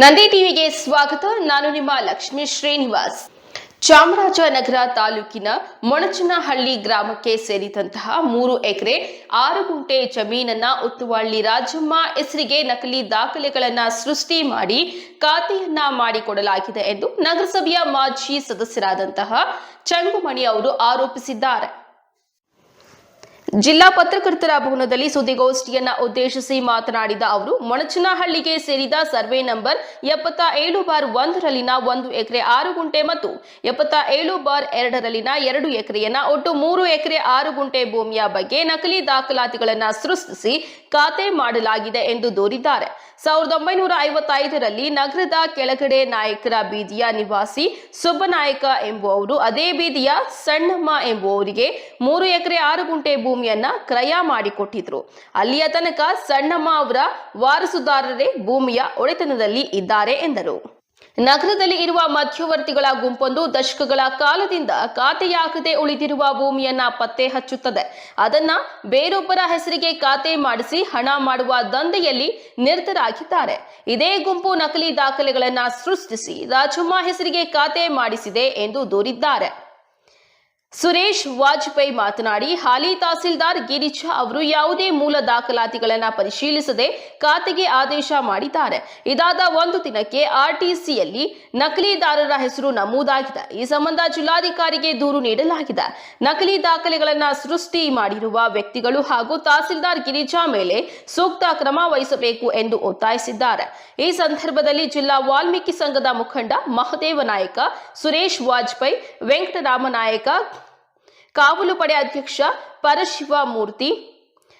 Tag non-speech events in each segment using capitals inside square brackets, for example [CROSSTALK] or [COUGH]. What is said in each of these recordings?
ನಂದಿ ಟಿವಿಗೆ ಸ್ವಾಗತ. ನಾನು ನಿಮ್ಮ ಲಕ್ಷ್ಮೀ ಶ್ರೀನಿವಾಸ್. ಚಾಮರಾಜನಗರ ತಾಲೂಕಿನ ಮೊಣಚನಹಳ್ಳಿ ಗ್ರಾಮಕ್ಕೆ ಸೇರಿದಂತಹ ಮೂರು ಎಕರೆ, ಆರು ಗುಂಟೆ ಜಮೀನನ್ನ ಉತ್ತುವಳ್ಳಿ ರಾಜಮ್ಮ ಹೆಸರಿಗೆ ನಕಲಿ ದಾಖಲೆಗಳನ್ನ ಸೃಷ್ಟಿ ಮಾಡಿ ಖಾತೆಯನ್ನ ಮಾಡಿಕೊಡಲಾಗಿದೆ ಎಂದು ನಗರಸಭೆಯ ಮಾಜಿ ಸದಸ್ಯರಾದಂತಹ ಚಂಗುಮಣಿ ಅವರು ಆರೋಪಿಸಿದ್ದಾರೆ. ಜಿಲ್ಲಾ ಪತ್ರಕರ್ತರ ಭವನದಲ್ಲಿ ಸುದ್ದಿಗೋಷ್ಠಿಯನ್ನ ಉದ್ದೇಶಿಸಿ ಮಾತನಾಡಿದ ಅವರು, ಮೊಣಚನಹಳ್ಳಿಗೆ ಸೇರಿದ ಸರ್ವೆ ನಂಬರ್ ಎಪ್ಪತ್ತ ಏಳು ಬಾರ್ ಒಂದರಲ್ಲಿನ ಒಂದು ಎಕರೆ ಆರು ಗುಂಟೆ ಮತ್ತು ಎಪ್ಪತ್ತ ಏಳು ಬಾರ್ ಎರಡರಲ್ಲಿನ ಎರಡು ಎಕರೆಯನ್ನ ಒಟ್ಟು ಮೂರು ಎಕರೆ ಆರು ಗುಂಟೆ ಭೂಮಿಯ ಬಗ್ಗೆ ನಕಲಿ ದಾಖಲಾತಿಗಳನ್ನ ಸೃಷ್ಟಿಸಿ ಖಾತೆ ಮಾಡಲಾಗಿದೆ ಎಂದು ದೂರಿದ್ದಾರೆ. ಸಾವಿರದ ಒಂಬೈನೂರ ಐವತ್ತೈದರಲ್ಲಿ ನಗರದ ಕೆಳಗಡೆ ನಾಯಕರ ಬೀದಿಯ ನಿವಾಸಿ ಸುಬ್ಬನಾಯಕ ಎಂಬುವವರು, ಅದೇ ಬೀದಿಯ ಸಣ್ಣಮ್ಮ ಎಂಬುವವರಿಗೆ ಮೂರು ಎಕರೆ ಆರು ಗುಂಟೆ ಭೂಮಿಯನ್ನ ಕ್ರಯ ಮಾಡಿಕೊಟ್ಟಿದ್ರು. ಅಲ್ಲಿಯ ತನಕ ಸಣ್ಣಮ್ಮ ಅವರ ವಾರಸುದಾರರೇ ಭೂಮಿಯ ಒಡೆತನದಲ್ಲಿ ಇದ್ದಾರೆ ಎಂದರು. ನಗರದಲ್ಲಿ ಇರುವ ಮಧ್ಯವರ್ತಿಗಳ ಗುಂಪೊಂದು ದಶಕಗಳ ಕಾಲದಿಂದ ಖಾತೆಯಾಗದೆ ಉಳಿದಿರುವ ಭೂಮಿಯನ್ನ ಪತ್ತೆ ಹಚ್ಚುತ್ತದೆ. ಅದನ್ನ ಬೇರೊಬ್ಬರ ಹೆಸರಿಗೆ ಖಾತೆ ಮಾಡಿಸಿ ಹಣ ಮಾಡುವ ದಂಧೆಯಲ್ಲಿ ನಿರತರಾಗಿದ್ದಾರೆ. ಇದೇ ಗುಂಪು ನಕಲಿ ದಾಖಲೆಗಳನ್ನ ಸೃಷ್ಟಿಸಿ ರಾಜಮ್ಮ ಹೆಸರಿಗೆ ಖಾತೆ ಮಾಡಿಸಿದೆ ಎಂದು ದೂರಿದ್ದಾರೆ. ಸುರೇಶ್ ವಾಜಪೇಯಿ ಮಾತನಾಡಿ, ಹಾಲಿ ತಹಸೀಲ್ದಾರ್ ಗಿರಿಜಾ ಅವರು ಯಾವುದೇ ಮೂಲ ದಾಖಲಾತಿಗಳನ್ನ ಪರಿಶೀಲಿಸದೆ ಖಾತೆಗೆ ಆದೇಶ ಮಾಡಿದ್ದಾರೆ. ಇದಾದ ಒಂದು ದಿನಕ್ಕೆ ಆರ್ಟಿಸಿಯಲ್ಲಿ ನಕಲಿದಾರರ ಹೆಸರು ನಮೂದಾಗಿದೆ. ಈ ಸಂಬಂಧ ಜಿಲ್ಲಾಧಿಕಾರಿಗೆ ದೂರು ನೀಡಲಾಗಿದೆ. ನಕಲಿ ದಾಖಲೆಗಳನ್ನ ಸೃಷ್ಟಿ ಮಾಡಿರುವ ವ್ಯಕ್ತಿಗಳು ಹಾಗೂ ತಹಸೀಲ್ದಾರ್ ಗಿರಿಜಾ ಮೇಲೆ ಸೂಕ್ತ ಕ್ರಮ ವಹಿಸಬೇಕು ಎಂದು ಒತ್ತಾಯಿಸಿದ್ದಾರೆ. ಈ ಸಂದರ್ಭದಲ್ಲಿ ಜಿಲ್ಲಾ ವಾಲ್ಮೀಕಿ ಸಂಘದ ಮುಖಂಡ ಮಹದೇವ ನಾಯಕ, ಸುರೇಶ್ ವಾಜಪೇಯಿ, ವೆಂಕಟರಾಮ ನಾಯಕ ಕಾವಲು ಪಡೆ ಅಧ್ಯಕ್ಷ ಪರಶಿವಮೂರ್ತಿ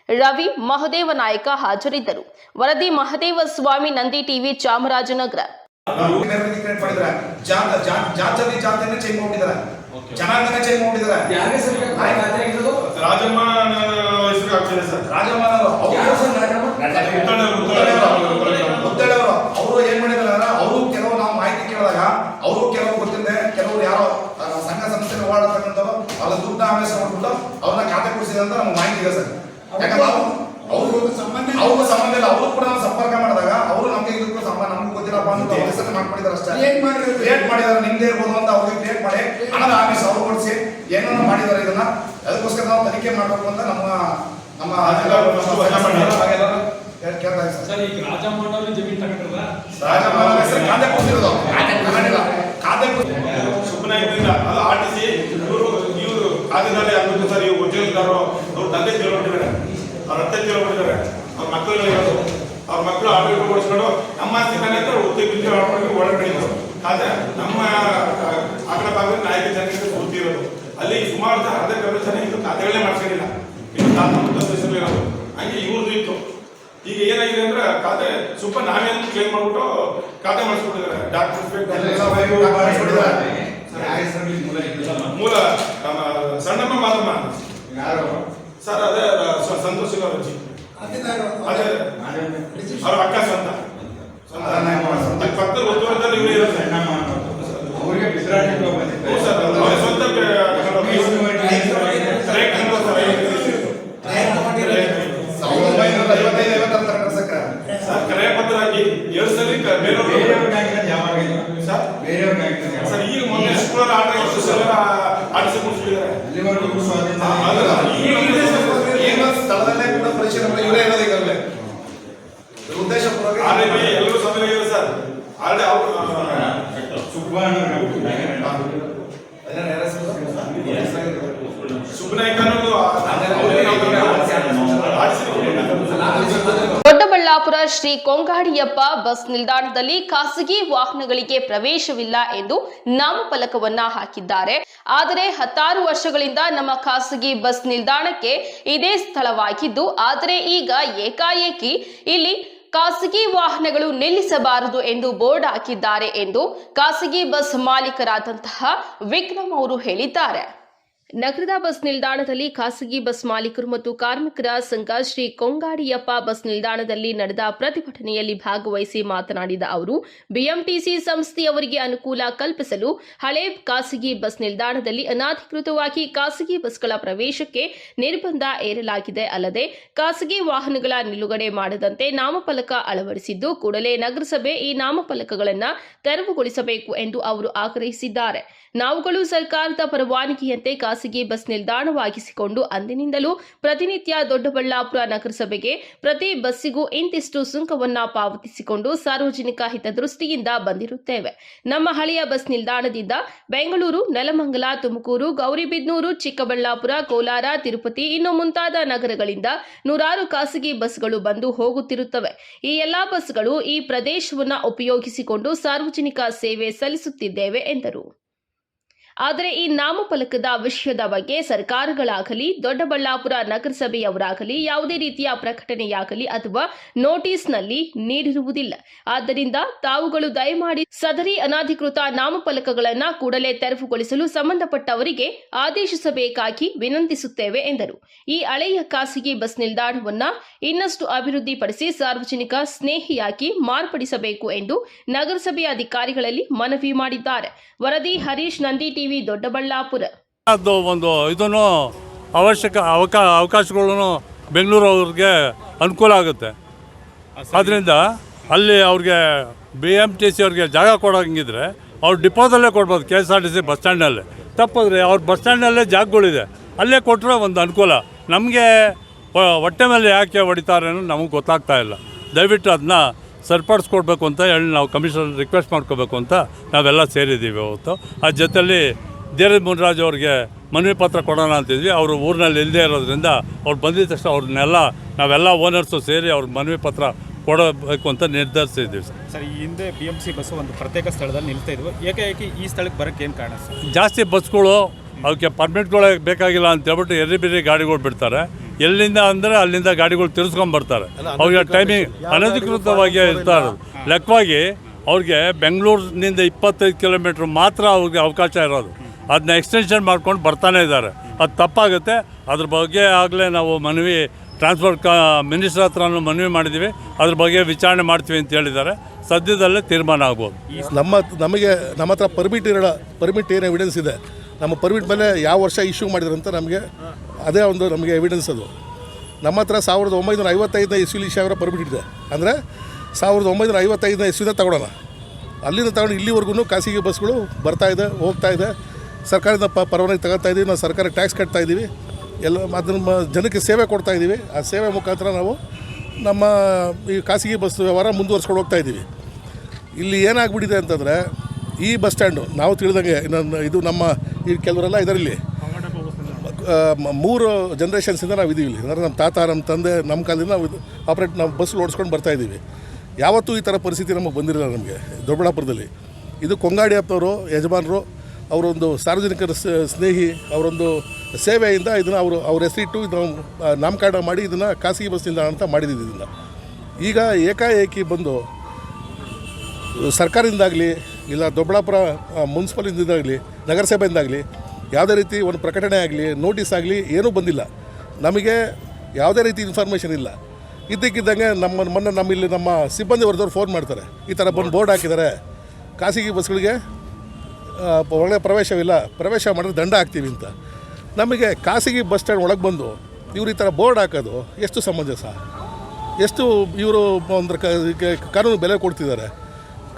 ರವಿ ಮಹದೇವ ನಾಯಕ ಹಾಜರಿದ್ದರು. ವರದಿ ಮಹದೇವ ಸ್ವಾಮಿ ನಂದಿ ಟಿವಿ ಚಾಮರಾಜನಗರ. ಕ್ರಿಯೇಟ್ ಮಾಡಿದ್ದಾರೆ ಜಾತ ಜಾತ ಜಾತಿ ಜಾತಿಯನ್ನ ಚೇಂಜ್ ಮಾಡಿದ್ದಾರೆ ಜನಾಂಗನ ಚೇಂಜ್ ಮಾಡಿದ್ದಾರೆ ಯಾರ ಹೆಸರಿಗೆ ಖಾತೆ ಆಗಿರೋದು? ರಾಜಮ್ಮ ಹೆಸರು ಆಗ್ತಿದೆ ಸರ್ ರಾಜಮ್ಮನವರು ಯಾರು ಸರ್ ರಾಜಮ್ಮ? ಮುದ್ದಳವರು ಅವರು ಏನ್ ಮಾಡಿದಾರೆ ಅವರು ಕೆಲವು ನಾವು ಮಾಹಿತಿ ಕೇಳಿದಾಗ ಅವರು ಕೆಲವು ಗೊತ್ತಿದೆ ಕೆಲವರು ಯಾರೋ ಆ, ಸಂಘ ಸಂಸ್ಥೆ ಓಡಾಡ್ತಕ್ಕಂಥವ್ರು ದುಡ್ಡು ಆಮೇಲೆ ಮಾಡ್ಬಿಟ್ಟು ಅವ್ರನ್ನ ಖಾತೆ ಕೊಡಿಸಿದೆ ಅಂತ ನಮ್ಗೆ ಮಾಹಿತಿ ಇದೆ ಸರ್. ಯಾಕಂದ್ರೆ ಅವ್ರು ಅವರು ಸಂಬಂಧ ಅವ್ರ ಸಂಬಂಧ ಇಲ್ಲ. ಅವರು ಕೂಡ ನಾವು ಸಂಪರ್ಕ ಮಾಡಿದಾಗ ಅವರು ನಮ್ಗೆ ಇದಕ್ಕೂ ಸಂಬಂಧ ನಮ್ಗೆ ಗೊತ್ತಿಲ್ಲಪ್ಪ ಅಂತ ಹೆಸರು ಮಾಡ್ಕೊಂಡಿದ್ದಾರೆ ಅಷ್ಟೇ. ಕ್ರಿಯೇಟ್ ಮಾಡಿದ್ದಾರೆ. ನಿಮ್ದೇ ಇರ್ಬೋದು ಅಂತ ಅವ್ರಿಗೆ ಕ್ರಿಯೇಟ್ ಮಾಡಿ ಆಮೇಲೆ ಆಮಿಷ ಅವ್ರು ಕೊಡಿಸಿ ಏನನ್ನ ಮಾಡಿದ್ದಾರೆ ಇದನ್ನ. ಅದಕ್ಕೋಸ್ಕರ ನಾವು ತನಿಖೆ ಮಾಡಬೇಕು ಅಂತ ನಮ್ಮ ನಮ್ಮ ಕೇಳ್ತಾ ಸರ್. ಸರ್ ಈಗ ರಾಜಮ್ಮನವರು ಜಮೀನ್ ತಗೊಂಡ್ರಲ್ಲ? ಹೆಸರು ಖಾತೆ ಕೊಡ್ತಿರೋದು. ಖಾತೆ ಕೊಡ್ತಿರೋದು. ಅದು ಆರ್ ಟಿ ಸಿ ಖಾತೆದಾರ ಆಗ್ಬೇಕು ಸರ್ ಇವ್ರು ಉದ್ಯೋಗದಾರರು ಅವ್ರ ತಂದೆ ತಿಳ್ಕೊಂಡಿದ್ದಾರೆ ಅವ್ರ ಅತ್ತೆ ತಿಳ್ಕೊಂಡಿದ್ದಾರೆ ಅವ್ರ ಮಕ್ಕಳು ಇರೋದು ಅವ್ರ ಮಕ್ಕಳು ಆಡಳಿತ ಕೊಡಿಸ್ಕೊಂಡು ನಮ್ಮ ಆಸ್ತಿ ಅಂದ್ರೆ ಉದ್ಯೋಗ ಬಿದ್ದು ಆಡ್ಕೊಂಡು ಒಳಗಡೆ ಆದ್ರೆ ನಮ್ಮ ಆಕಳ ಭಾಗದಲ್ಲಿ ನಾಯಕ ಜನಕ್ಕೆ ಪೂರ್ತಿ ಇರೋದು ಅಲ್ಲಿ ಸುಮಾರು ಜನ ಅರ್ಧ ಕರ್ನಾಟಕ ಜನ ಇದು ಕಥೆಗಳೇ ಮಾಡ್ಕೊಂಡಿಲ್ಲ ಇದು ತಾತ ಮುತ್ತಜ್ಜ ಇರೋದು ಹಂಗೆ ಇವ್ರದ್ದು ಇತ್ತು ಈಗ ಏನಾಗಿದೆ ಅಂದ್ರೆ ಖಾತೆ ಸುಪ್ಪ ನಾವೇನು ಕ್ಲೇಮ್ ಮಾಡ್ಬಿಟ್ಟು ಖಾತೆ ಮಾಡಿಸ್ಬಿಟ್ಟಿದ್ದಾರೆ ಎಲ್ಲ ಡಾಕ್ಟರ್. ಮೂಲ ಸಣ್ಣಮ್ಮ ಮಾತಮ್ಮ. ಯಾರು? ಸರ್ ಅದೇ ಸಂತೋಷ್ ಅವರಜ್ಜಿ ಅದೇ ಅವ್ರ ಅಕ್ಕ ಸ್ವಂತ. ಸ್ವಂತ. ಪಕ್ಕದ ಒತ್ತುವರಿದಲ್ಲಿ ಇವರು ಇರೋದು. ಹ್ಞೂ ಸರ್ ಅವ್ರ ಸ್ವಂತ ಬೆ- direct ಅಲ್ವಾ ಸರ್? ಸಾವಿರದ ಒಂಬೈನೂರ ಐವತ್ತೈದು ಐವತ್ತರ ತನಕ ಕಳ್ಸಕ್ಕೆ. ಸರ್ ಕರೆ ಪತ್ರ ಹಾಕಿ. ಎರಡು ಸಲ ಬೇರೆಯವ್ರು ಸರ್ ಸರ್? ಈಗ ಮೊನ್ನೆ ಶುಕ್ರವಾರ ಆರ್ಡರ್ ಎಷ್ಟು ಸಲ ಆಡಿಸಿ ಮುಗಿಸ್ಬಿಟ್ಟಿದ್ದಾರೆ. ಅದಲ್ಲ ಈಗ ಇದೆ ಸರ್. ಈಗ ಸ್ಥಳದಲ್ಲೇ ಕೂಡ ಪರಿಶೀಲನೆ ಇವರೇ ಈಗಾಗಲೇ. ಉದ್ದೇಶಪೂರ್ವಕ ಆರ್ಡರ್ ಎಲ್ಲರೂ ಸಮಯ ಇದೆ ಸರ್. ಆಲ್ರೆಡಿ ಅವ್ರು ಅದನ್ನ ಯಾರ ದೊಡ್ಡಬಳ್ಳಾಪುರ ಶ್ರೀ ಕೊಂಗಾಡಿಯಪ್ಪ ಬಸ್ ನಿಲ್ದಾಣದಲ್ಲಿ ಖಾಸಗಿ ವಾಹನಗಳಿಗೆ ಪ್ರವೇಶವಿಲ್ಲ ಎಂದು ನಾಮಫಲಕವನ್ನ ಹಾಕಿದ್ದಾರೆ. ಆದರೆ ಹತ್ತಾರು ವರ್ಷಗಳಿಂದ ನಮ್ಮ ಖಾಸಗಿ ಬಸ್ ನಿಲ್ದಾಣಕ್ಕೆ ಇದೇ ಸ್ಥಳವಾಗಿದ್ದು, ಆದರೆ ಈಗ ಏಕಾಏಕಿ ಇಲ್ಲಿ ಖಾಸಗಿ ವಾಹನಗಳು ನಿಲ್ಲಿಸಬಾರದು ಎಂದು ಬೋರ್ಡ್ ಹಾಕಿದ್ದಾರೆ ಎಂದು ಖಾಸಗಿ ಬಸ್ ಮಾಲೀಕರಾದಂತಹ ವಿಕ್ರಮ್ ಅವರು ಹೇಳಿದ್ದಾರೆ. ನಗರದ ಬಸ್ ನಿಲ್ದಾಣದಲ್ಲಿ ಖಾಸಗಿ ಬಸ್ ಮಾಲೀಕರು ಮತ್ತು ಕಾರ್ಮಿಕರ ಸಂಘ ಶ್ರೀ ಕೊಂಗಾಡಿಯಪ್ಪ ಬಸ್ ನಿಲ್ದಾಣದಲ್ಲಿ ನಡೆದ ಪ್ರತಿಭಟನೆಯಲ್ಲಿ ಭಾಗವಹಿಸಿ ಮಾತನಾಡಿದ ಅವರು, ಬಿಎಂಟಿಸಿ ಸಂಸ್ಥೆಯವರಿಗೆ ಅನುಕೂಲ ಕಲ್ಪಿಸಲು ಹಳೆ ಖಾಸಗಿ ಬಸ್ ನಿಲ್ದಾಣದಲ್ಲಿ ಅನಾಧಿಕೃತವಾಗಿ ಖಾಸಗಿ ಬಸ್ಗಳ ಪ್ರವೇಶಕ್ಕೆ ನಿರ್ಬಂಧ ಏರಲಾಗಿದೆ ಅಲ್ಲದೆ, ಖಾಸಗಿ ವಾಹನಗಳ ನಿಲುಗಡೆ ಮಾಡದಂತೆ ನಾಮಫಲಕ ಅಳವಡಿಸಿದ್ದು, ಕೂಡಲೇ ನಗರಸಭೆ ಈ ನಾಮಫಲಕಗಳನ್ನು ತೆರವುಗೊಳಿಸಬೇಕು ಎಂದು ಅವರು ಆಗ್ರಹಿಸಿದ್ದಾರೆ. ನಾವುಗಳು ಸರ್ಕಾರದ ಪರವಾನಗಿಯಂತೆ ಖಾಸಗಿ ಬಸ್ ನಿಲ್ದಾಣವಾಗಿಸಿಕೊಂಡು ಅಂದಿನಿಂದಲೂ ಪ್ರತಿನಿತ್ಯ ದೊಡ್ಡಬಳ್ಳಾಪುರ ನಗರಸಭೆಗೆ ಪ್ರತಿ ಬಸ್ಸಿಗೂ ಇಂತಿಷ್ಟು ಸುಂಕವನ್ನು ಪಾವತಿಸಿಕೊಂಡು ಸಾರ್ವಜನಿಕ ಹಿತದೃಷ್ಟಿಯಿಂದ ಬಂದಿರುತ್ತೇವೆ. ನಮ್ಮ ಹಳೆಯ ಬಸ್ ನಿಲ್ದಾಣದಿಂದ ಬೆಂಗಳೂರು, ನೆಲಮಂಗಲ, ತುಮಕೂರು, ಗೌರಿಬಿದನೂರು, ಚಿಕ್ಕಬಳ್ಳಾಪುರ, ಕೋಲಾರ, ತಿರುಪತಿ ಇನ್ನು ಮುಂತಾದ ನಗರಗಳಿಂದ ನೂರಾರು ಖಾಸಗಿ ಬಸ್ಗಳು ಬಂದು ಹೋಗುತ್ತಿರುತ್ತವೆ. ಈ ಎಲ್ಲಾ ಬಸ್ಗಳು ಈ ಪ್ರದೇಶವನ್ನು ಉಪಯೋಗಿಸಿಕೊಂಡು ಸಾರ್ವಜನಿಕ ಸೇವೆ ಸಲ್ಲಿಸುತ್ತಿದ್ದೇವೆ ಎಂದರು. ಆದರೆ ಈ ನಾಮಫಲಕದ ವಿಷಯದ ಬಗ್ಗೆ ಸರ್ಕಾರಗಳಾಗಲಿ, ದೊಡ್ಡಬಳ್ಳಾಪುರ ನಗರಸಭೆಯವರಾಗಲಿ, ಯಾವುದೇ ರೀತಿಯ ಪ್ರಕಟಣೆಯಾಗಲಿ ಅಥವಾ ನೋಟಿಸ್ನಲ್ಲಿ ನೀಡಿರುವುದಿಲ್ಲ. ಆದ್ದರಿಂದ ತಾವುಗಳು ದಯಮಾಡಿ ಸದರಿ ಅನಾಧಿಕೃತ ನಾಮಫಲಕಗಳನ್ನು ಕೂಡಲೇ ತೆರವುಗೊಳಿಸಲು ಸಂಬಂಧಪಟ್ಟವರಿಗೆ ಆದೇಶಿಸಬೇಕಾಗಿ ವಿನಂತಿಸುತ್ತೇವೆ ಎಂದರು. ಈ ಹಳೆಯ ಖಾಸಗಿ ಬಸ್ ನಿಲ್ದಾಣವನ್ನ ಇನ್ನಷ್ಟು ಅಭಿವೃದ್ಧಿಪಡಿಸಿ ಸಾರ್ವಜನಿಕ ಸ್ನೇಹಿಯಾಗಿ ಮಾರ್ಪಡಿಸಬೇಕು ಎಂದು ನಗರಸಭೆ ಅಧಿಕಾರಿಗಳಲ್ಲಿ ಮನವಿ ಮಾಡಿದ್ದಾರೆ. ವರದಿ ಹರೀಶ್ ನಂದಿ ಟಿವಿ ದೊಡ್ಡಬಳ್ಳಾಪುರ. ಅದು ಒಂದು ಇದನ್ನು ಅವಶ್ಯಕ ಅವಕಾ ಅವಕಾಶಗಳನ್ನು ಬೆಂಗಳೂರು ಅವ್ರಿಗೆ ಅನುಕೂಲ ಆಗುತ್ತೆ. ಅದರಿಂದ ಅಲ್ಲಿ ಅವ್ರಿಗೆ ಬಿ ಎಂ ಟಿ ಸಿ ಅವ್ರಿಗೆ ಜಾಗ ಕೊಡೋಂಗಿದ್ರೆ ಅವ್ರು ಡಿಪೋದಲ್ಲೇ ಕೊಡ್ಬೋದು K S R T C bus ಸ್ಟ್ಯಾಂಡಲ್ಲೇ ತಪ್ಪಿದ್ರೆ ಅವ್ರ ಬಸ್ ಸ್ಟ್ಯಾಂಡಲ್ಲೇ ಜಾಗಗಳಿದೆ. ಅಲ್ಲೇ ಕೊಟ್ಟರೆ ಒಂದು ಅನುಕೂಲ. ನಮಗೆ ಹೊಟ್ಟೆ ಮೇಲೆ ಯಾಕೆ ಹೊಡಿತಾರೆ ಅನ್ನೋದು ನಮಗೆ ಗೊತ್ತಾಗ್ತಾ ಇಲ್ಲ. ದಯವಿಟ್ಟು ಅದನ್ನ ಸರಿಪಡಿಸ್ಕೊಡ್ಬೇಕು ಅಂತ ಹೇಳಿ ನಾವು ಕಮಿಷನರ್ ರಿಕ್ವೆಸ್ಟ್ ಮಾಡ್ಕೋಬೇಕು ಅಂತ ನಾವೆಲ್ಲ ಸೇರಿದ್ದೀವಿ ಅವತ್ತು. ಆ ಜೊತೆಯಲ್ಲಿ ಧೀರಜ್ ಮುನ್ರಾಜ್ ಅವ್ರಿಗೆ ಮನವಿ ಪತ್ರ ಕೊಡೋಣ ಅಂತಿದ್ವಿ. ಅವರು ಊರಿನಲ್ಲಿ ಇಲ್ಲದೇ ಇರೋದ್ರಿಂದ ಅವ್ರು ಬಂದಿದ ತಕ್ಷಣ ಅವ್ರನ್ನೆಲ್ಲ ನಾವೆಲ್ಲ ಓನರ್ಸು ಸೇರಿ ಅವ್ರ ಮನವಿ ಪತ್ರ ಕೊಡಬೇಕು ಅಂತ ನಿರ್ಧರಿಸಿದ್ದೀವಿ ಸರ್. ಸರ್ ಈ ಹಿಂದೆ ಬಿ ಎಂ ಸಿ ಬಸ್ಸು ಒಂದು ಪ್ರತ್ಯೇಕ ಸ್ಥಳದಲ್ಲಿ ನಿಲ್ತಾ ಇದ್ವು. ಏಕಾಏಕಿ ಈ ಸ್ಥಳಕ್ಕೆ ಬರೋಕ್ಕೆ ಏನು ಕಾರಣ ಸರ್? ಜಾಸ್ತಿ ಬಸ್ಗಳು ಅವಕ್ಕೆ ಪರ್ಮಿಟ್ಗಳೇ ಬೇಕಾಗಿಲ್ಲ ಅಂತ ಹೇಳ್ಬಿಟ್ಟು ಎರ್ರಿ ಬಿರ್ರಿ ಗಾಡಿಗಳು ಬಿಡ್ತಾರೆ. ಎಲ್ಲಿಂದ ಅಂದರೆ ಅಲ್ಲಿಂದ ಗಾಡಿಗಳು ತಿರ್ಸ್ಕೊಂಡ್ ಬರ್ತಾರೆ. ಅವ್ರಿಗೆ ಟೈಮಿಂಗ್ ಅನಧಿಕೃತವಾಗಿ ಇರ್ತಾರೆ ಇರೋದು. ಲೆಕ್ಕವಾಗಿ ಅವ್ರಿಗೆ ಬೆಂಗಳೂರಿನಿಂದ ಇಪ್ಪತ್ತೈದು ಕಿಲೋಮೀಟ್ರ್ ಮಾತ್ರ ಅವ್ರಿಗೆ ಅವಕಾಶ ಇರೋದು. ಅದನ್ನ ಎಕ್ಸ್ಟೆನ್ಷನ್ ಮಾಡ್ಕೊಂಡು ಬರ್ತಾನೆ ಇದ್ದಾರೆ. ಅದು ತಪ್ಪಾಗುತ್ತೆ. ಅದ್ರ ಬಗ್ಗೆ ಆಗಲೇ ನಾವು ಮನವಿ ಟ್ರಾನ್ಸ್ಪೋರ್ಟ್ ಕ ಮಿನಿಸ್ಟರ್ ಹತ್ರನೂ ಮನವಿ ಮಾಡಿದ್ದೀವಿ ಅದ್ರ ಬಗ್ಗೆ ವಿಚಾರಣೆ ಮಾಡ್ತೀವಿ ಅಂತ ಹೇಳಿದ್ದಾರೆ. ಸದ್ಯದಲ್ಲೇ ತೀರ್ಮಾನ ಆಗ್ಬೋದು. ನಮ್ಮ ನಮಗೆ ನಮ್ಮ ಹತ್ರ ಪರ್ಮಿಟ್ ಇರೋ ಪರ್ಮಿಟ್ ಏನು ಎವಿಡೆನ್ಸ್ ಇದೆ. ನಮ್ಮ ಪರ್ಮಿಟ್ ಮೇಲೆ ಯಾವ ವರ್ಷ ಇಶ್ಯೂ ಮಾಡಿದ್ರು ಅಂತ ನಮಗೆ ಅದೇ ಒಂದು ನಮಗೆ ಎವಿಡೆನ್ಸ್ ಅದು. ನಮ್ಮ ಹತ್ರ ಸಾವಿರದ ಒಂಬೈನೂರ ಐವತ್ತೈದನೇ ಇಸ್ವಿಲಿ ಸಾವಿರ ಪರ್ಮಿಟ್ ಇದೆ. ಅಂದರೆ ಸಾವಿರದ ಒಂಬೈನೂರ ಐವತ್ತೈದನೇ ಇಸ್ವಿನ ತಗೊಳ್ಳೋಣ. ಅಲ್ಲಿಂದ ತಗೊಂಡು ಇಲ್ಲಿವರೆಗೂ ಖಾಸಗಿ ಬಸ್ಗಳು ಬರ್ತಾ ಇದೆ, ಹೋಗ್ತಾ ಇದೆ. ಸರ್ಕಾರದ ಪ ಪರವಾನಗಿ ತಗೊಳ್ತಾ ಇದ್ದೀವಿ ನಾವು ಸರ್ಕಾರ ಟ್ಯಾಕ್ಸ್ ಕಟ್ತಾ ಇದ್ದೀವಿ ಎಲ್ಲ ಅದನ್ನು ಜನಕ್ಕೆ ಸೇವೆ ಕೊಡ್ತಾ ಇದ್ದೀವಿ ಆ ಸೇವೆ ಮುಖಾಂತರ ನಾವು ನಮ್ಮ ಈ ಖಾಸಗಿ ಬಸ್ ವ್ಯವಹಾರ ಮುಂದುವರ್ಸ್ಕೊಂಡು ಹೋಗ್ತಾ ಇದ್ದೀವಿ ಇಲ್ಲಿ ಏನಾಗ್ಬಿಟ್ಟಿದೆ ಅಂತಂದರೆ ಈ ಬಸ್ ಸ್ಟ್ಯಾಂಡು ನಾವು ತಿಳಿದಂಗೆ ಇದು ನಮ್ಮ ಈ ಕೆಲವರೆಲ್ಲ ಇದರಲ್ಲಿ. ಮೂರು ಜನ್ರೇಷನ್ಸಿಂದ ನಾವು ಇದೀವಿ ಅಂದರೆ ನಮ್ಮ ತಾತ, ನಮ್ಮ ತಂದೆ, ನಮ್ಮ ಕಾಲದಿಂದ ನಾವು ಇದು ಆಪ್ರೇಟ್ ನಾವು ಬಸ್ ಓಡಿಸ್ಕೊಂಡು ಬರ್ತಾ ಇದ್ದೀವಿ. ಯಾವತ್ತೂ ಈ ಥರ ಪರಿಸ್ಥಿತಿ ನಮಗೆ ಬಂದಿರಲ್ಲ ನಮಗೆ, ದೊಡ್ಡಬಳ್ಳಾಪುರದಲ್ಲಿ. ಇದು ಕೊಂಗಾಡಿಯಪ್ಪನವರು ಯಜಮಾನರು, ಅವರೊಂದು ಸಾರ್ವಜನಿಕರ ಸ್ನೇಹಿ, ಅವರೊಂದು ಸೇವೆಯಿಂದ ಇದನ್ನು ಅವರು, ಅವ್ರ ಹೆಸರಿಟ್ಟು ಇದು ನಾಮಕರಣ ಮಾಡಿ ಇದನ್ನು ಖಾಸಗಿ ಬಸ್ ನಿಲ್ದಾಣ ಅಂತ ಮಾಡಿದ್ದೀವಿ ಇದನ್ನು. ಈಗ ಏಕಾಏಕಿ ಬಂದು ಸರ್ಕಾರದಿಂದಾಗಲಿ ಇಲ್ಲ ದೊಡ್ಡಬಳ್ಳಾಪುರ ಮುನ್ಸಿಪಲಿಂದಾಗಲಿ ನಗರಸಭೆಯಿಂದಾಗಲಿ, ಯಾವುದೇ ರೀತಿ ಒಂದು ಪ್ರಕಟಣೆ ಆಗಲಿ, ನೋಟಿಸ್ ಆಗಲಿ, ಏನೂ ಬಂದಿಲ್ಲ. ನಮಗೆ ಯಾವುದೇ ರೀತಿ ಇನ್ಫಾರ್ಮೇಷನ್ ಇಲ್ಲ. ಇದ್ದಕ್ಕಿದ್ದಂಗೆ ನಮ್ಮ, ಮೊನ್ನೆ ನಮ್ಮ ಇಲ್ಲಿ ನಮ್ಮ ಸಿಬ್ಬಂದಿ ವರ್ಗದವ್ರು ಫೋನ್ ಮಾಡ್ತಾರೆ. ಈ ಥರ ಬಂದು ಬೋರ್ಡ್ ಹಾಕಿದ್ದಾರೆ. ಖಾಸಗಿ ಬಸ್ಗಳಿಗೆ ಒಳಗೆ ಪ್ರವೇಶವಿಲ್ಲ. ಪ್ರವೇಶ ಮಾಡಿದ್ರೆ ದಂಡ ಹಾಕ್ತೀವಿ ಅಂತ. ನಮಗೆ ಖಾಸಗಿ ಬಸ್ ಸ್ಟ್ಯಾಂಡ್ ಒಳಗೆ ಬಂದು ಇವ್ರು ಈ ಥರ ಬೋರ್ಡ್ ಹಾಕೋದು ಎಷ್ಟು ಸಮಂಜಸ? ಎಷ್ಟು ಇವರು ಒಂದು ಕಾನೂನು ಬೆಲೆ ಕೊಡ್ತಿದ್ದಾರೆ?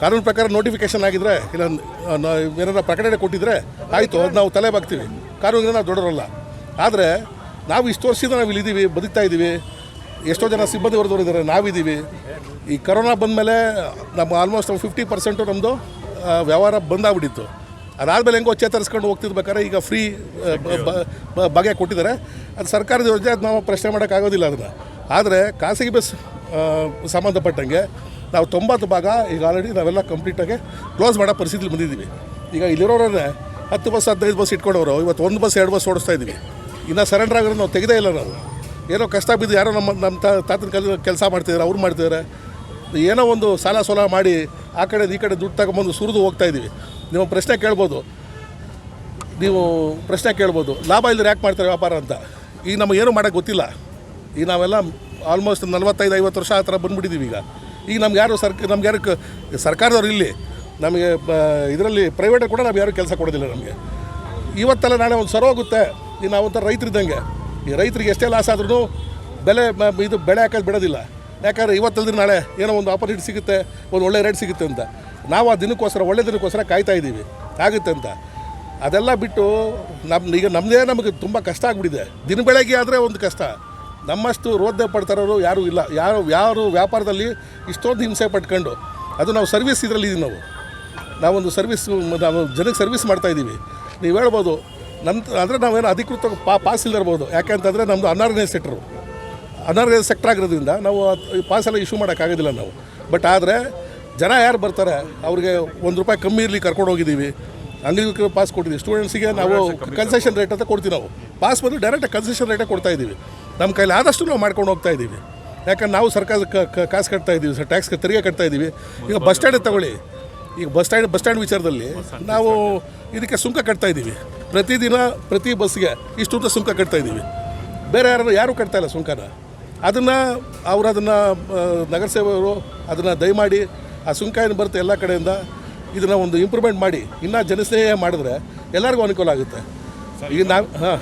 ಕಾನೂನು ಪ್ರಕಾರ ನೋಟಿಫಿಕೇಶನ್ ಆಗಿದ್ರೆ, ಇಲ್ಲ ಏನಾರ ಪ್ರಕಟಣೆ ಕೊಟ್ಟಿದ್ರೆ ಆಯಿತು, ಅದು ನಾವು ತಲೆ ಬಾಕ್ತೀವಿ ಕಾನೂನಿಗೆ ನಾವು ದೊಡ್ಡವರಲ್ಲ. ಆದರೆ, ನಾವು ಇಷ್ಟು ವರ್ಷದಿಂದ ನಾವು ಇಲ್ಲಿದ್ದೀವಿ, ಬದುಕ್ತಾ ಇದ್ದೀವಿ, ಎಷ್ಟೋ ಜನ ಸಿಬ್ಬಂದಿ ಹೊರದವರಿದ್ದಾರೆ ನಾವಿದ್ದೀವಿ. ಈ ಕರೋನಾ ಬಂದಮೇಲೆ ನಮ್ಮ ಆಲ್ಮೋಸ್ಟ್ ಫಿಫ್ಟಿ ಪರ್ಸೆಂಟು ನಮ್ಮದು ವ್ಯವಹಾರ ಬಂದಾಗ್ಬಿಟ್ಟಿತ್ತು. ಅದಾದಮೇಲೆ ಹೆಂಗೋ ಚೇತರಿಸ್ಕೊಂಡು ಹೋಗ್ತಿರ್ಬೇಕಾದ್ರೆ ಈಗ ಫ್ರೀ ಬಗೆ ಕೊಟ್ಟಿದ್ದಾರೆ. ಅದು ಸರ್ಕಾರದ ಯೋಜನೆ, ಅದು ನಾವು ಪ್ರಶ್ನೆ ಮಾಡೋಕ್ಕಾಗೋದಿಲ್ಲ ಅದನ್ನು. ಆದರೆ, ಖಾಸಗಿ ಬಸ್ ಸಂಬಂಧಪಟ್ಟಂಗೆ ನಾವು ತೊಂಬತ್ತು ಭಾಗ ಈಗ ಆಲ್ರೆಡಿ ನಾವೆಲ್ಲ ಕಂಪ್ಲೀಟಾಗಿ ಕ್ಲೋಸ್ ಮಾಡೋ ಪರಿಸ್ಥಿತಿಲಿ ಬಂದಿದ್ದೀವಿ. ಈಗ ಇಲ್ಲಿರೋರೇ ಹತ್ತು ಬಸ್ ಹದಿನೈದು ಬಸ್ ಇಟ್ಕೊಂಡವರು, ಇವತ್ತು ಒಂದು ಬಸ್ ಎರಡು ಬಸ್ ಓಡಿಸ್ತಾ ಇದ್ದೀವಿ. ಇನ್ನು ಸರೆಂಡರ್ ಆಗಿರೋ ನಾವು ತೆಗೆದೇ ಇಲ್ಲ ನಾವು. ಏನೋ ಕಷ್ಟ ಬಿದ್ದು ಯಾರೋ ನಮ್ಮ ನಮ್ಮ ತಾತನ ಕಲ, ಕೆಲಸ ಮಾಡ್ತಿದ್ದಾರೆ ಅವ್ರು ಮಾಡ್ತಿದ್ದಾರೆ ಏನೋ ಒಂದು ಸಾಲ ಸೋಲ ಮಾಡಿ ಆ ಕಡೆ, ಈ ಕಡೆ ದುಡ್ಡು ತಗೊಂಬಂದು ಸುರಿದು ಹೋಗ್ತಾ ಇದ್ದೀವಿ. ನೀವು ಪ್ರಶ್ನೆ ಕೇಳ್ಬೋದು. ನೀವು ಪ್ರಶ್ನೆ ಕೇಳ್ಬೋದು. ಲಾಭ ಇಲ್ಲದ್ರೆ ಯಾಕೆ ಮಾಡ್ತಾರೆ ವ್ಯಾಪಾರ ಅಂತ? ಈಗ ನಮಗೇನು ಮಾಡೋಕ್ಕೆ ಗೊತ್ತಿಲ್ಲ. ಈಗ ನಾವೆಲ್ಲ ಆಲ್ಮೋಸ್ಟ್ ನಲ್ವತ್ತೈದು, ಐವತ್ತು ವರ್ಷ ಆ ಥರ ಬಂದ್ಬಿಟ್ಟಿದ್ದೀವಿ ಈಗ. ಈಗ ನಮ್ಗೆ ಯಾರು ಸರ್ಕ, ನಮ್ಗೆ ಯಾರು ಸರ್ಕಾರದವ್ರು ಇಲ್ಲಿ, ನಮಗೆ ಇದರಲ್ಲಿ ಪ್ರೈವೇಟ್ ಕೂಡ ನಾವು ಯಾರು ಕೆಲಸ ಕೊಡೋದಿಲ್ಲ ನಮಗೆ. ಇವತ್ತೆಲ್ಲ ನಾಳೆ ಒಂದು ಸರೋಗುತ್ತೆ ಈಗ ನಾವೊಂಥರ ರೈತರಿದ್ದಂಗೆ. ಈ ರೈತರಿಗೆ ಎಷ್ಟೇ ಲಾಸ್ ಆದ್ರೂ ಬೆಲೆ ಇದು ಬೆಳೆ ಹಾಕೋದು ಬಿಡೋದಿಲ್ಲ. ಯಾಕಂದರೆ ಇವತ್ತಲ್ದ್ರೆ ನಾಳೆ ಏನೋ ಒಂದು ಆಪರ್ಚುನಿಟಿ ಸಿಗುತ್ತೆ, ಒಂದು ಒಳ್ಳೆ ರೇಟ್ ಸಿಗುತ್ತೆ ಅಂತ. ನಾವು ಆ ದಿನಕ್ಕೋಸ್ಕರ, ಒಳ್ಳೆ ದಿನಕ್ಕೋಸ್ಕರ ಕಾಯ್ತಾ ಇದ್ದೀವಿ. ಆಗುತ್ತೆ ಅಂತ. ಅದೆಲ್ಲ ಬಿಟ್ಟು ನಮ್ಮ ಈಗ ನಮ್ಮದೇ ನಮಗೆ ತುಂಬ ಕಷ್ಟ ಆಗಿಬಿಟ್ಟಿದೆ. ದಿನ ಬೆಳಗ್ಗೆ ಆದರೆ ಒಂದು ಕಷ್ಟ. ನಮ್ಮಷ್ಟು ರೋದ್ದೆ ಪಡ್ತಾರೋರು ಯಾರೂ ಇಲ್ಲ. ಯಾರು ಯಾರು ವ್ಯಾಪಾರದಲ್ಲಿ ಇಷ್ಟೊಂದು ಹಿಂಸೆ ಪಟ್ಕೊಂಡು ಅದು ನಾವು ಸರ್ವಿಸ್ ಇದರಲ್ಲಿ ಇದೀವಿ ನಾವು. ನಾವೊಂದು ಸರ್ವಿಸ್ ನಾವು ಜನಕ್ಕೆ ಸರ್ವಿಸ್ ಮಾಡ್ತಾ ಇದ್ದೀವಿ. ನೀವು ಹೇಳ್ಬೋದು ನಮ್ಮ ಅಂದರೆ ನಾವೇನು ಅಧಿಕೃತ ಪಾ ಪಾಸ್ ಇಲ್ಲದಿರ್ಬೋದು ಯಾಕೆಂತಂದರೆ ನಮ್ಮದು ಅನಾರ್ಗನೈಸ್ ಸೆಕ್ಟ್ರು. ಅನಾರ್ಗನೈಸ್ ಸೆಕ್ಟರ್ ಆಗಿರೋದ್ರಿಂದ ನಾವು ಪಾಸೆಲ್ಲ ಇಶ್ಯೂ ಮಾಡೋಕ್ಕಾಗೋದಿಲ್ಲ ನಾವು. ಬಟ್ ಆದರೆ ಜನ ಯಾರು ಬರ್ತಾರೆ ಅವ್ರಿಗೆ ಒಂದು ರೂಪಾಯಿ ಕಮ್ಮಿ ಇರಲಿ ಕರ್ಕೊಂಡು ಹೋಗಿದ್ದೀವಿ. ಅಂಗಡಿಗೆ ಪಾಸ್ ಕೊಟ್ಟಿದ್ದೀವಿ. ಸ್ಟೂಡೆಂಟ್ಸಿಗೆ ನಾವು ಕನ್ಸೆಷನ್ ರೇಟ್ ಅಂತ ಕೊಡ್ತೀವಿ ನಾವು. ಪಾಸ್ ಬಂದು ಡೈರೆಕ್ಟ್ ಕನ್ಸೆಷನ್ ರೇಟೇ ಕೊಡ್ತಾ ಇದ್ದೀವಿ. ನಮ್ಮ ಕೈಲಿ ಆದಷ್ಟು ನಾವು ಮಾಡ್ಕೊಂಡು ಹೋಗ್ತಾ ಇದ್ದೀವಿ. ಯಾಕಂದ್ರೆ ನಾವು ಸರ್ಕಾರದ ಕಾಸು ಕಟ್ತಾ ಇದ್ದೀವಿ, ಸರ್ ಟ್ಯಾಕ್ಸ್ ತೆರಿಗೆ ಕಟ್ತಾ ಇದ್ದೀವಿ. ಈಗ ಬಸ್ ಸ್ಟ್ಯಾಂಡ್ ತಗೊಳ್ಳಿ. ಈಗ ಬಸ್ ಸ್ಟ್ಯಾಂಡ್ ಬಸ್ ಸ್ಟ್ಯಾಂಡ್ ವಿಚಾರದಲ್ಲಿ ನಾವು ಇದಕ್ಕೆ ಸುಂಕ ಕಟ್ತಾ ಇದ್ದೀವಿ. ಪ್ರತಿದಿನ ಪ್ರತಿ ಬಸ್ಗೆ ಇಷ್ಟು ಅಂತ ಸುಂಕ ಕಟ್ತಾ ಇದ್ದೀವಿ. ಬೇರೆ ಯಾರು ಯಾರೂ ಕಟ್ತಾ ಇಲ್ಲ ಸುಂಕನ. ಅದನ್ನು ಅವರು ಅದನ್ನು ನಗರಸೇವೆಯವರು ಅದನ್ನು ದಯಮಾಡಿ ಆ ಸುಂಕ ಏನು ಬರುತ್ತೆ ಎಲ್ಲ ಕಡೆಯಿಂದ ಇದನ್ನು ಒಂದು ಇಂಪ್ರೂವ್ಮೆಂಟ್ ಮಾಡಿ, ಇನ್ನೂ ಜನಸ್ನೇಹ ಮಾಡಿದ್ರೆ ಎಲ್ಲರಿಗೂ ಅನುಕೂಲ ಆಗುತ್ತೆ. ಈಗ ನಾವು, ಹಾಂ.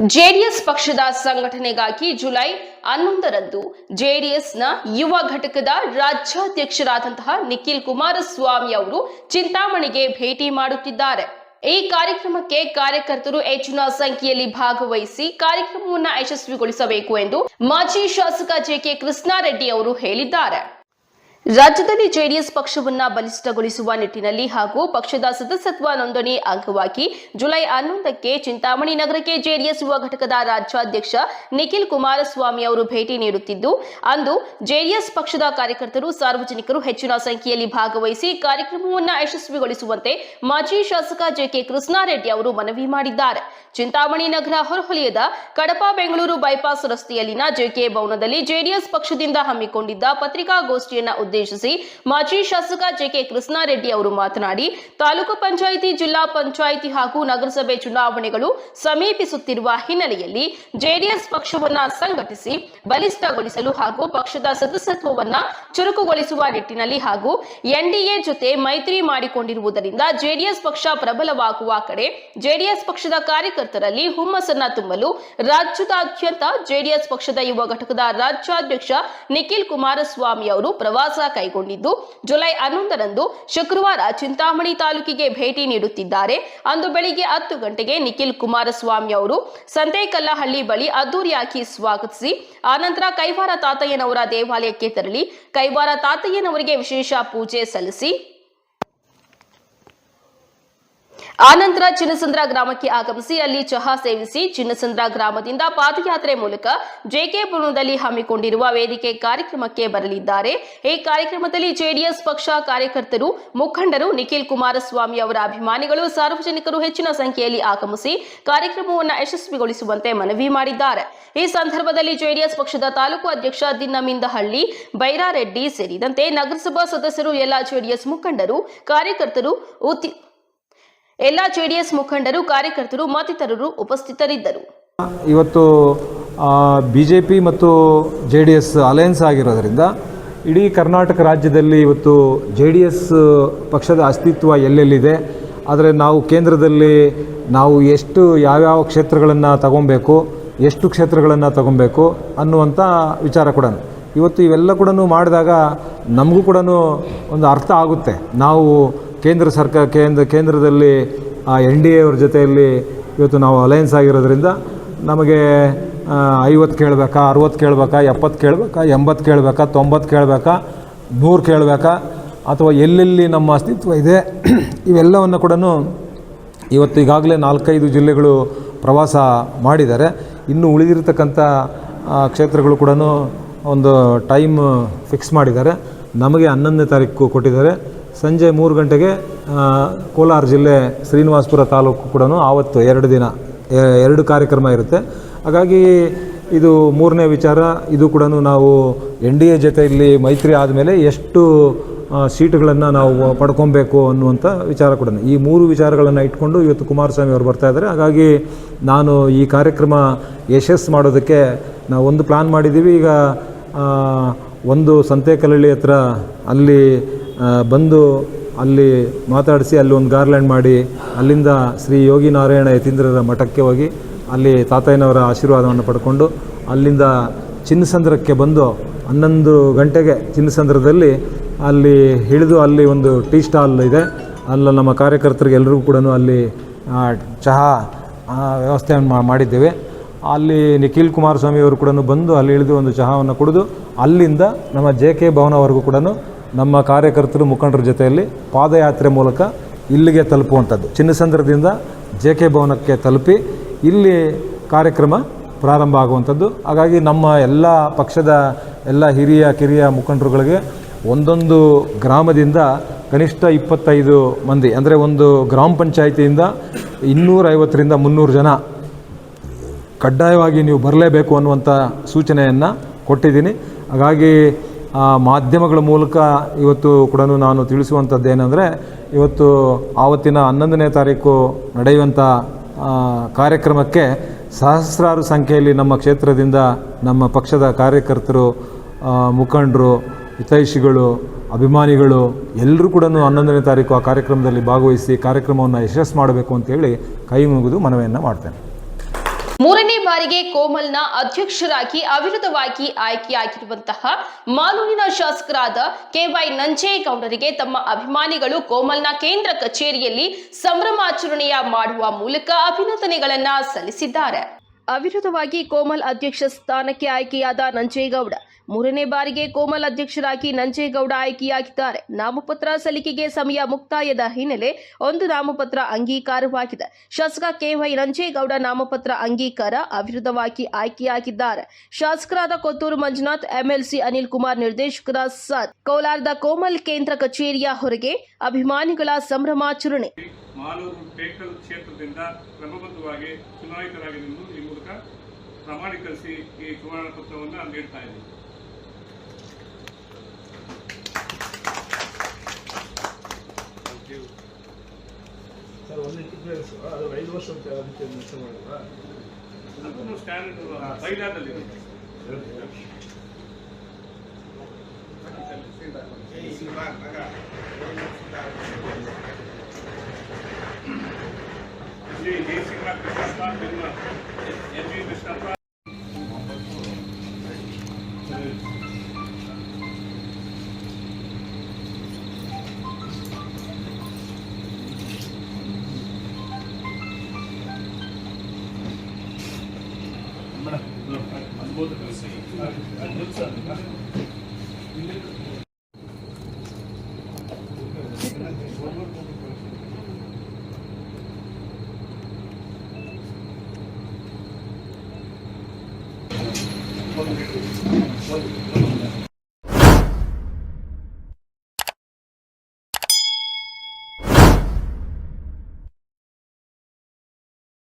ಜೆಡಿಎಸ್ ಪಕ್ಷದ ಸಂಘಟನೆಗಾಗಿ ಜುಲೈ ಹನ್ನೊಂದರಂದು ಜೆಡಿಎಸ್ನ ಯುವ ಘಟಕದ ರಾಜ್ಯಾಧ್ಯಕ್ಷರಾದಂತಹ ನಿಖಿಲ್ ಕುಮಾರಸ್ವಾಮಿ ಅವರು ಚಿಂತಾಮಣಿಗೆ ಭೇಟಿ ಮಾಡುತ್ತಿದ್ದಾರೆ. ಈ ಕಾರ್ಯಕ್ರಮಕ್ಕೆ ಕಾರ್ಯಕರ್ತರು ಹೆಚ್ಚಿನ ಸಂಖ್ಯೆಯಲ್ಲಿ ಭಾಗವಹಿಸಿ ಕಾರ್ಯಕ್ರಮವನ್ನು ಯಶಸ್ವಿಗೊಳಿಸಬೇಕು ಎಂದು ಮಾಜಿ ಶಾಸಕ ಜೆಕೆ ಕೃಷ್ಣಾರೆಡ್ಡಿ ಅವರು ಹೇಳಿದ್ದಾರೆ. ರಾಜ್ಯದಲ್ಲಿ ಜೆಡಿಎಸ್ ಪಕ್ಷವನ್ನ ಬಲಿಷ್ಠಗೊಳಿಸುವ ನಿಟ್ಟಿನಲ್ಲಿ ಹಾಗೂ ಪಕ್ಷದ ಸದಸ್ಯತ್ವ ನೋಂದಣಿ ಅಂಗವಾಗಿ ಜುಲೈ ಹನ್ನೊಂದಕ್ಕೆ ಚಿಂತಾಮಣಿ ನಗರಕ್ಕೆ ಜೆಡಿಎಸ್ ಯುವ ಘಟಕದ ರಾಜ್ಯಾಧ್ಯಕ್ಷ ನಿಖಿಲ್ ಕುಮಾರಸ್ವಾಮಿ ಅವರು ಭೇಟಿ ನೀಡುತ್ತಿದ್ದು, ಅಂದು ಜೆಡಿಎಸ್ ಪಕ್ಷದ ಕಾರ್ಯಕರ್ತರು ಸಾರ್ವಜನಿಕರು ಹೆಚ್ಚಿನ ಸಂಖ್ಯೆಯಲ್ಲಿ ಭಾಗವಹಿಸಿ ಕಾರ್ಯಕ್ರಮವನ್ನು ಯಶಸ್ವಿಗೊಳಿಸುವಂತೆ ಮಾಜಿ ಶಾಸಕ ಜೆಕೆ ಕೃಷ್ಣಾರೆಡ್ಡಿ ಅವರು ಮನವಿ ಮಾಡಿದ್ದಾರೆ. ಚಿಂತಾಮಣಿ ನಗರ ಹೊರವಲಯದ ಕಡಪ ಬೆಂಗಳೂರು ಬೈಪಾಸ್ ರಸ್ತೆಯಲ್ಲಿನ ಜೆಕೆ ಭವನದಲ್ಲಿ ಜೆಡಿಎಸ್ ಪಕ್ಷದಿಂದ ಹಮ್ಮಿಕೊಂಡಿದ್ದ ಪತ್ರಿಕಾಗೋಷ್ಠಿಯನ್ನ ಉದ್ದೇಶಿಸಿ ಮಾಜಿ ಶಾಸಕ ಜೆಕೆ ಕೃಷ್ಣಾರೆಡ್ಡಿ ಅವರು ಮಾತನಾಡಿ, ತಾಲೂಕು ಪಂಚಾಯಿತಿ, ಜಿಲ್ಲಾ ಪಂಚಾಯಿತಿ ಹಾಗೂ ನಗರಸಭೆ ಚುನಾವಣೆಗಳು ಸಮೀಪಿಸುತ್ತಿರುವ ಹಿನ್ನೆಲೆಯಲ್ಲಿ ಜೆಡಿಎಸ್ ಪಕ್ಷವನ್ನ ಸಂಘಟಿಸಿ, ಬಲಿಷ್ಠಗೊಳಿಸಲು ಹಾಗೂ ಪಕ್ಷದ ಸದಸ್ಯತ್ವವನ್ನ ಚುರುಕುಗೊಳಿಸುವ ನಿಟ್ಟಿನಲ್ಲಿ ಹಾಗೂ ಎನ್ಡಿಎ ಜೊತೆ ಮೈತ್ರಿ ಮಾಡಿಕೊಂಡಿರುವುದರಿಂದ ಜೆಡಿಎಸ್ ಪಕ್ಷ ಪ್ರಬಲವಾಗುವ ಕಡೆ ಜೆಡಿಎಸ್ ಪಕ್ಷದ ಕಾರ್ಯಕರ್ತರಲ್ಲಿ ಹುಮ್ಮಸ್ಸನ್ನ ತುಂಬಲು ರಾಜ್ಯದಾದ್ಯಂತ ಜೆಡಿಎಸ್ ಪಕ್ಷದ ಯುವ ಘಟಕದ ರಾಜ್ಯಾಧ್ಯಕ್ಷ ನಿಖಿಲ್ ಕುಮಾರಸ್ವಾಮಿ ಅವರು ಪ್ರವಾಸ ಕೈಗೊಂಡಿದ್ದು ಜುಲೈ ಹನ್ನೊಂದರಂದು ಶುಕ್ರವಾರ ಚಿಂತಾಮಣಿ ತಾಲೂಕಿಗೆ ಭೇಟಿ ನೀಡುತ್ತಿದ್ದಾರೆ. ಅಂದು ಬೆಳಿಗ್ಗೆ ಹತ್ತು ಗಂಟೆಗೆ ನಿಖಿಲ್ ಕುಮಾರಸ್ವಾಮಿ ಅವರು ಸಂತೇಕಲ್ಲಹಳ್ಳಿ ಬಳಿ ಅದ್ದೂರಿಯಾಗಿ ಸ್ವಾಗತಿಸಿ, ಆನಂತರ ಕೈವಾರ ತಾತಯ್ಯನವರ ದೇವಾಲಯಕ್ಕೆ ತೆರಳಿ, ಕೈವಾರ ತಾತಯ್ಯನವರಿಗೆ ವಿಶೇಷ ಪೂಜೆ ಸಲ್ಲಿಸಿ ಆನಂತರ ಚಿನ್ನಸಂದ್ರ ಗ್ರಾಮಕ್ಕೆ ಆಗಮಿಸಿ ಅಲ್ಲಿ ಚಹಾ ಸೇವಿಸಿ ಚಿನ್ನಸಂದ್ರ ಗ್ರಾಮದಿಂದ ಪಾದಯಾತ್ರೆ ಮೂಲಕ ಜೆಕೆ ಭವನದಲ್ಲಿ ಹಮ್ಮಿಕೊಂಡಿರುವ ವೇದಿಕೆ ಕಾರ್ಯಕ್ರಮಕ್ಕೆ ಬರಲಿದ್ದಾರೆ. ಈ ಕಾರ್ಯಕ್ರಮದಲ್ಲಿ ಜೆಡಿಎಸ್ ಪಕ್ಷ ಕಾರ್ಯಕರ್ತರು, ಮುಖಂಡರು ನಿಖಿಲ್ ಕುಮಾರಸ್ವಾಮಿ ಅವರ ಅಭಿಮಾನಿಗಳು, ಸಾರ್ವಜನಿಕರು ಹೆಚ್ಚಿನ ಸಂಖ್ಯೆಯಲ್ಲಿ ಆಗಮಿಸಿ ಕಾರ್ಯಕ್ರಮವನ್ನು ಯಶಸ್ವಿಗೊಳಿಸುವಂತೆ ಮನವಿ ಮಾಡಿದ್ದಾರೆ. ಈ ಸಂದರ್ಭದಲ್ಲಿ ಜೆಡಿಎಸ್ ಪಕ್ಷದ ತಾಲೂಕು ಅಧ್ಯಕ್ಷ ದಿನ್ನಮಿಂದಹಳ್ಳಿ ಬೈರಾರೆಡ್ಡಿ ಸೇರಿದಂತೆ ನಗರಸಭಾ ಸದಸ್ಯರು, ಎಲ್ಲ ಜೆಡಿಎಸ್ ಮುಖಂಡರು, ಕಾರ್ಯಕರ್ತರು ಎಲ್ಲ ಜೆಡಿಎಸ್ ಮುಖಂಡರು, ಕಾರ್ಯಕರ್ತರು, ಮತ್ತಿತರರು ಉಪಸ್ಥಿತರಿದ್ದರು. ಇವತ್ತು ಬಿ ಜೆ ಮತ್ತು ಜೆ ಡಿ ಎಸ್ ಅಲಯನ್ಸ್ ಆಗಿರೋದ್ರಿಂದ ಇಡೀ ಕರ್ನಾಟಕ ರಾಜ್ಯದಲ್ಲಿ ಇವತ್ತು ಜೆ ಡಿ ಎಸ್ ಪಕ್ಷದ ಅಸ್ತಿತ್ವ ಎಲ್ಲೆಲ್ಲಿದೆ, ಆದರೆ ನಾವು ಕೇಂದ್ರದಲ್ಲಿ ನಾವು ಎಷ್ಟು ಯಾವ್ಯಾವ ಕ್ಷೇತ್ರಗಳನ್ನು ತಗೊಬೇಕು, ಎಷ್ಟು ಕ್ಷೇತ್ರಗಳನ್ನು ತಗೊಬೇಕು ಅನ್ನುವಂಥ ವಿಚಾರ ಕೂಡ ಇವತ್ತು ಇವೆಲ್ಲ ಕೂಡ ಮಾಡಿದಾಗ ನಮಗೂ ಕೂಡ ಒಂದು ಅರ್ಥ ಆಗುತ್ತೆ. ನಾವು ಕೇಂದ್ರ ಸರ್ಕಾರ, ಕೇಂದ್ರ, ಕೇಂದ್ರದಲ್ಲಿ ಆ ಎನ್ ಡಿ ಎವ್ರ ಜೊತೆಯಲ್ಲಿ ಇವತ್ತು ನಾವು ಅಲಯನ್ಸ್ ಆಗಿರೋದ್ರಿಂದ ನಮಗೆ ಐವತ್ತು ಕೇಳಬೇಕಾ, ಅರುವತ್ತು ಕೇಳಬೇಕಾ, ಎಪ್ಪತ್ತು ಕೇಳಬೇಕಾ, ಎಂಬತ್ತು ಕೇಳಬೇಕಾ, ತೊಂಬತ್ತು ಕೇಳಬೇಕಾ, ನೂರು ಕೇಳಬೇಕಾ, ಅಥವಾ ಎಲ್ಲೆಲ್ಲಿ ನಮ್ಮ ಅಸ್ತಿತ್ವ ಇದೆ, [CLEARS THROAT] ಇವೆಲ್ಲವನ್ನು ಕೂಡ ಇವತ್ತು ಈಗಾಗಲೇ ನಾಲ್ಕೈದು ಜಿಲ್ಲೆಗಳು ಪ್ರವಾಸ ಮಾಡಿದ್ದಾರೆ. ಇನ್ನು ಉಳಿದಿರತಕ್ಕಂಥ ಕ್ಷೇತ್ರಗಳು ಕೂಡ ಒಂದು ಟೈಮ್ ಫಿಕ್ಸ್ ಮಾಡಿದ್ದಾರೆ. ನಮಗೆ ಹನ್ನೊಂದನೇ ತಾರೀಕು ಕೊಟ್ಟಿದ್ದಾರೆ. ಸಂಜೆ ಮೂರು ಗಂಟೆಗೆ ಕೋಲಾರ ಜಿಲ್ಲೆ ಶ್ರೀನಿವಾಸಪುರ ತಾಲೂಕು ಕೂಡ ಆವತ್ತು ಎರಡು ದಿನ ಎರಡು ಕಾರ್ಯಕ್ರಮ ಇರುತ್ತೆ. ಹಾಗಾಗಿ ಇದು ಮೂರನೇ ವಿಚಾರ. ಇದು ಕೂಡ ನಾವು ಎನ್ ಡಿ ಎ ಜೊತೆಯಲ್ಲಿ ಮೈತ್ರಿ ಆದಮೇಲೆ ಎಷ್ಟು ಸೀಟುಗಳನ್ನು ನಾವು ಪಡ್ಕೊಬೇಕು ಅನ್ನುವಂಥ ವಿಚಾರ ಕೂಡ ಈ ಮೂರು ವಿಚಾರಗಳನ್ನು ಇಟ್ಕೊಂಡು ಇವತ್ತು ಕುಮಾರಸ್ವಾಮಿ ಅವರು ಬರ್ತಾ ಇದ್ದಾರೆ. ಹಾಗಾಗಿ ನಾನು ಈ ಕಾರ್ಯಕ್ರಮ ಯಶಸ್ಸು ಮಾಡೋದಕ್ಕೆ ನಾವು ಒಂದು ಪ್ಲ್ಯಾನ್ ಮಾಡಿದ್ದೀವಿ ಈಗ ಒಂದು ಸಂತೆಕಲ್ಲಳ್ಳಿ ಹತ್ರ ಅಲ್ಲಿ ಬಂದು ಅಲ್ಲಿ ಮಾತಾಡಿಸಿ ಅಲ್ಲಿ ಒಂದು ಗಾರ್ಲ್ಯಾಂಡ್ ಮಾಡಿ ಅಲ್ಲಿಂದ ಶ್ರೀ ಯೋಗಿ ನಾರಾಯಣ ಯತೀಂದ್ರರ ಮಠಕ್ಕೆ ಹೋಗಿ ಅಲ್ಲಿ ತಾತಯ್ಯನವರ ಆಶೀರ್ವಾದವನ್ನು ಪಡ್ಕೊಂಡು ಅಲ್ಲಿಂದ ಚಿನ್ನಸಂದ್ರಕ್ಕೆ ಬಂದು ಹನ್ನೊಂದು ಗಂಟೆಗೆ ಚಿನ್ನಸಂದ್ರದಲ್ಲಿ ಅಲ್ಲಿ ಹಿಡಿದು ಅಲ್ಲಿ ಒಂದು ಟೀ ಸ್ಟಾಲ್ ಇದೆ. ಅಲ್ಲಿ ನಮ್ಮ ಕಾರ್ಯಕರ್ತರಿಗೆ ಎಲ್ಲರಿಗೂ ಕೂಡ ಅಲ್ಲಿ ಚಹಾ ವ್ಯವಸ್ಥೆಯನ್ನು ಮಾಡಿದ್ದೇವೆ. ಅಲ್ಲಿ ನಿಖಿಲ್ ಕುಮಾರಸ್ವಾಮಿಯವರು ಕೂಡ ಬಂದು ಅಲ್ಲಿ ಇಳಿದು ಒಂದು ಚಹಾವನ್ನು ಕುಡಿದು ಅಲ್ಲಿಂದ ನಮ್ಮ ಜೆ ಕೆ ಭವನವರೆಗೂ ಕೂಡ ನಮ್ಮ ಕಾರ್ಯಕರ್ತರು ಮುಖಂಡರ ಜೊತೆಯಲ್ಲಿ ಪಾದಯಾತ್ರೆ ಮೂಲಕ ಇಲ್ಲಿಗೆ ತಲುಪುವಂಥದ್ದು. ಚಿನ್ನಸಂದ್ರದಿಂದ ಜೆ ಕೆ ಭವನಕ್ಕೆ ತಲುಪಿ ಇಲ್ಲಿ ಕಾರ್ಯಕ್ರಮ ಪ್ರಾರಂಭ ಆಗುವಂಥದ್ದು. ಹಾಗಾಗಿ ನಮ್ಮ ಎಲ್ಲ ಪಕ್ಷದ ಎಲ್ಲ ಹಿರಿಯ, ಕಿರಿಯ ಮುಖಂಡರುಗಳಿಗೆ ಒಂದೊಂದು ಗ್ರಾಮದಿಂದ ಕನಿಷ್ಠ ಇಪ್ಪತ್ತೈದು ಮಂದಿ, ಅಂದರೆ ಒಂದು ಗ್ರಾಮ ಪಂಚಾಯಿತಿಯಿಂದ ಇನ್ನೂರೈವತ್ತರಿಂದ ಮುನ್ನೂರು ಜನ ಕಡ್ಡಾಯವಾಗಿ ನೀವು ಬರಲೇಬೇಕು ಅನ್ನುವಂಥ ಸೂಚನೆಯನ್ನು ಕೊಟ್ಟಿದ್ದೀನಿ. ಹಾಗಾಗಿ ಮಾಧ್ಯಮಗಳ ಮೂಲಕ ಇವತ್ತು ಕೂಡ ನಾನು ತಿಳಿಸುವಂಥದ್ದು ಏನಂದರೆ, ಇವತ್ತು ಆವತ್ತಿನ ಹನ್ನೊಂದನೇ ತಾರೀಕು ನಡೆಯುವಂಥ ಕಾರ್ಯಕ್ರಮಕ್ಕೆ ಸಹಸ್ರಾರು ಸಂಖ್ಯೆಯಲ್ಲಿ ನಮ್ಮ ಕ್ಷೇತ್ರದಿಂದ ನಮ್ಮ ಪಕ್ಷದ ಕಾರ್ಯಕರ್ತರು ಮುಖಂಡರು, ಹಿತೈಷಿಗಳು, ಅಭಿಮಾನಿಗಳು ಎಲ್ಲರೂ ಕೂಡ ಹನ್ನೊಂದನೇ ತಾರೀಕು ಆ ಕಾರ್ಯಕ್ರಮದಲ್ಲಿ ಭಾಗವಹಿಸಿ ಕಾರ್ಯಕ್ರಮವನ್ನು ಯಶಸ್ಸು ಮಾಡಬೇಕು ಅಂತೇಳಿ ಕೈ ಮುಗಿದು ಮನವಿಯನ್ನು ಮಾಡ್ತೇನೆ. ಮೂರನೇ ಬಾರಿಗೆ ಕೋಮಲ್ನ ಅಧ್ಯಕ್ಷರಾಗಿ, ಅವಿರೋಧವಾಗಿ ಆಯ್ಕೆಯಾಗಿರುವಂತಹ ಮಾಲೂರಿನ ಶಾಸಕರಾದ ಕೆವೈ ನಂಜೇಗೌಡರಿಗೆ ತಮ್ಮ ಅಭಿಮಾನಿಗಳು ಕೋಮಲ್ನ ಕೇಂದ್ರ ಕಚೇರಿಯಲ್ಲಿ ಸಂಭ್ರಮಾಚರಣೆಯ ಮಾಡುವ ಮೂಲಕ ಅಭಿನಂದನೆಗಳನ್ನ ಸಲ್ಲಿಸಿದ್ದಾರೆ. ಅವಿರೋಧವಾಗಿ ಕೋಮಲ್ ಅಧ್ಯಕ್ಷ ಸ್ಥಾನಕ್ಕೆ ಆಯ್ಕೆಯಾದ ನಂಜೇಗೌಡ ಮೂರನೇ ಬಾರಿಗೆ ಕೋಮಲ್ ಅಧ್ಯಕ್ಷರಾಗಿ ನಂಜೇಗೌಡ ಆಯ್ಕೆಯಾಗಿದ್ದಾರೆ. ನಾಮಪತ್ರ ಸಲ್ಲಿಕೆಗೆ ಸಮಯ ಮುಕ್ತಾಯದ ಹಿನ್ನೆಲೆ ಒಂದು ನಾಮಪತ್ರ ಅಂಗೀಕಾರವಾಗಿದೆ. ಶಾಸಕ ಕೆವೈ ನಂಜೇಗೌಡ ನಾಮಪತ್ರ ಅಂಗೀಕಾರ ಅವಿರುದ್ಧವಾಗಿ ಆಯ್ಕೆಯಾಗಿದ್ದಾರೆ. ಶಾಸಕರಾದ ಕೊತ್ತೂರು ಮಂಜುನಾಥ್, ಎಂಎಲ್ಸಿ ಅನಿಲ್ ಕುಮಾರ್ ನಿರ್ದೇಶಕರ ಸಾತ್ ಕೋಲಾರದ ಕೋಮಲ್ ಕೇಂದ್ರ ಕಚೇರಿಯ ಹೊರಗೆ ಅಭಿಮಾನಿಗಳ ಸಂಭ್ರಮಾಚರಣೆ ಮಾಲೂರು ಕ್ರಮಬದ್ಧವಾಗಿ ಚುನಾಯಿತರಾಗಿದ್ದು ಈ ಮೂಲಕ ಪ್ರಮಾಣೀಕರಿಸಿ ಈ ಚುನಾವಣಾ ಪತ್ರವನ್ನು ನೀಡ್ತಾ ಇದ್ದೀವಿ. ಅದನ್ನು ಸ್ಟ್ಯಾಂಡರ್ಡ್ ಬೈಲಾದಲ್ಲಿ both of us and looks at